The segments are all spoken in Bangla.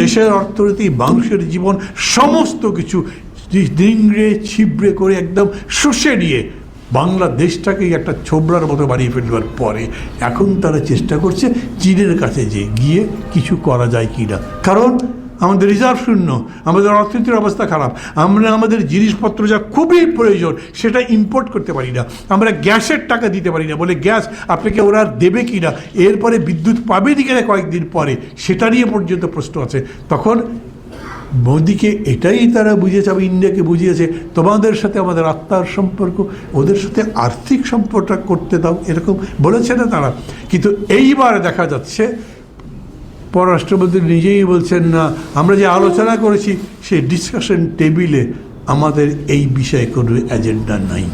দেশের অর্থনীতি, মানুষের জীবন, সমস্ত কিছু ডিংড়ে, ছিবড়ে করে একদম শুষে নিয়ে বাংলাদেশটাকেই একটা ছোবড়ার মতো বাড়িয়ে ফেলবার পরে এখন তারা চেষ্টা করছে চীনের কাছে যে গিয়ে কিছু করা যায় কি না কারণ আমাদের রিজার্ভ শূন্য, আমাদের অর্থনীতির অবস্থা খারাপ, আমরা আমাদের জিনিসপত্র যা খুবই প্রয়োজন সেটা ইম্পোর্ট করতে পারি না, আমরা গ্যাসের টাকা দিতে পারি না, বলে গ্যাস আপনাকে ওরা আর দেবে কি না, এরপরে বিদ্যুৎ পাবে কি না কয়েকদিন পরে, সেটা নিয়ে পর্যন্ত প্রশ্ন আছে। তখন মোদিকে এটাই তারা বুঝিয়েছে আমি ইন্ডিয়াকে বুঝিয়েছে, তোমাদের সাথে আমাদের আত্মার সম্পর্ক, ওদের সাথে আর্থিক সম্পর্কটা করতে দাও, এরকম বলেছে না তারা। কিন্তু এইবার দেখা যাচ্ছে পররাষ্ট্রমন্ত্রী নিজেই বলছেন না। আমরা যে আলোচনা করেছি, সেই ডিসকাশন টেবিলে আমাদের এই বিষয়ে কোনো এজেন্ডা নাই।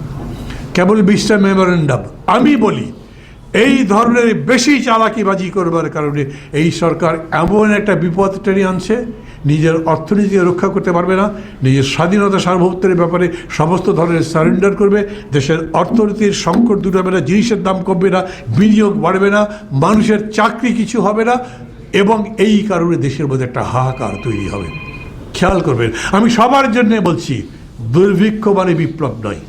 কেবল বিশটা মেমোরেন্ডাম আমি বলি, এই ধরনের বেশি চালাকিবাজি করবার কারণে এই সরকার এমন একটা বিপদ টেনে আনছে, নিজের অর্থনীতিকে রক্ষা করতে পারবে না, নিজের স্বাধীনতা সার্বভৌমত্বের ব্যাপারে সমস্ত ধরনের সারেন্ডার করবে, দেশের অর্থনীতির সংকট দূর হবে না, জিনিসের দাম কমবে না, বিনিয়োগ বাড়বে না, মানুষের চাকরি কিছু হবে না এবং এই কারণে দেশের মধ্যে একটা হাহাকার তৈরি হবে। খেয়াল করবেন, আমি সবার জন্য বলছি, দুর্ভিক্ষ মানে বিপ্লব নয়।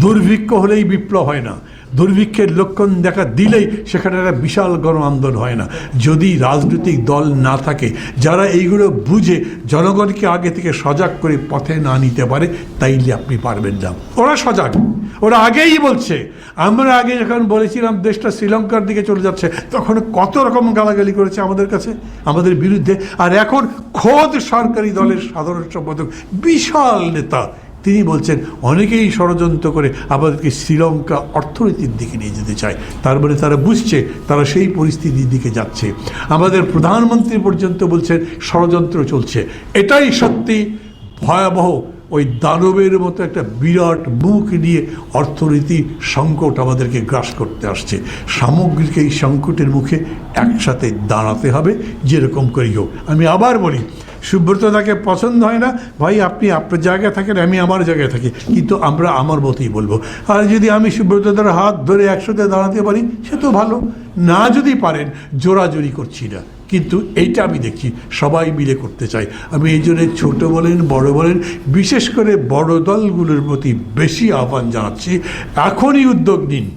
দুর্ভিক্ষ হলেই বিপ্লব হয় না। দুর্ভিক্ষের লক্ষণ দেখা দিলেই সেখানে একটা বিশাল গণ আন্দোলন হয় না। যদি রাজনৈতিক দল না থাকে, যারা এইগুলো বুঝে জনগণকে আগে থেকে সজাগ করে পথে না নিতে পারে, তাইলে আপনি পারবেন না। ওরা সজাগ। ওরা আগেই বলছে। আমরা আগে যখন বলেছিলাম দেশটা শ্রীলঙ্কার দিকে চলে যাচ্ছে, তখন কত রকম গালাগালি করেছে আমাদের কাছে, আমাদের বিরুদ্ধে। আর এখন খোদ সরকারি দলের সাধারণ সম্পাদক, বিশাল নেতা। তিনি বলছেন, অনেকেই ষড়যন্ত্র করে আমাদেরকে শ্রীলঙ্কা অর্থনীতির দিকে নিয়ে যেতে চায়। তার মানে তারা বুঝছে, তারা সেই পরিস্থিতির দিকে যাচ্ছে। আমাদের প্রধানমন্ত্রী পর্যন্ত বলছেন, ষড়যন্ত্র চলছে। এটাই সত্যি ভয়াবহ। ওই দানবের মতো একটা বিরাট মুখ নিয়ে অর্থনীতি সংকট আমাদেরকে গ্রাস করতে আসছে। সামগ্রিক এই সংকটের মুখে একসাথে দাঁড়াতে হবে, যেরকম করেই হোক। আমি আবার বলি সুব্রত তাকে পছন্দ হয় না, ভাই, আপনি আপনার জায়গায় থাকেন, আমি আমার জায়গায় থাকি। কিন্তু আমরা আমার মতোই বলব। আর যদি আমি সুব্রতদার হাত ধরে একসাথে দাঁড়াতে পারি, সে তো ভালো। না যদি পারেন, জোরাজোরি করছি না। কিন্তু এইটা আমি দেখছি, সবাই মিলে করতে চাই আমি এই জন্য ছোটো বলেন, বড় বলেন, বিশেষ করে বড় দলগুলোর প্রতি বেশি আহ্বান জানাচ্ছি। এখনই উদ্যোগ নিন।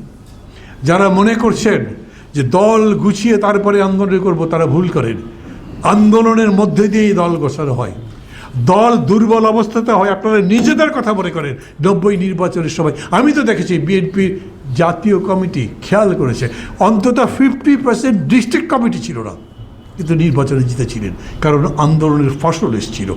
যারা মনে করছেন যে দল গুছিয়ে তারপরে আন্দোলন করব, তারা ভুল করেন। আন্দোলনের মধ্যে দিয়ে এই দল গোসর হয়। দল দুর্বল অবস্থাতে হয়। আপনারা নিজেদের কথা মনে করেন, নব্বই নির্বাচনের সময়। আমি তো দেখেছি বিএনপির জাতীয় কমিটি খেয়াল করেছে। অন্তত ফিফটি পার্সেন্ট ডিস্ট্রিক্ট কমিটি ছিল না। কিন্তু নির্বাচনে জিতেছিলেন, কারণ আন্দোলনের ফসল এসেছিল।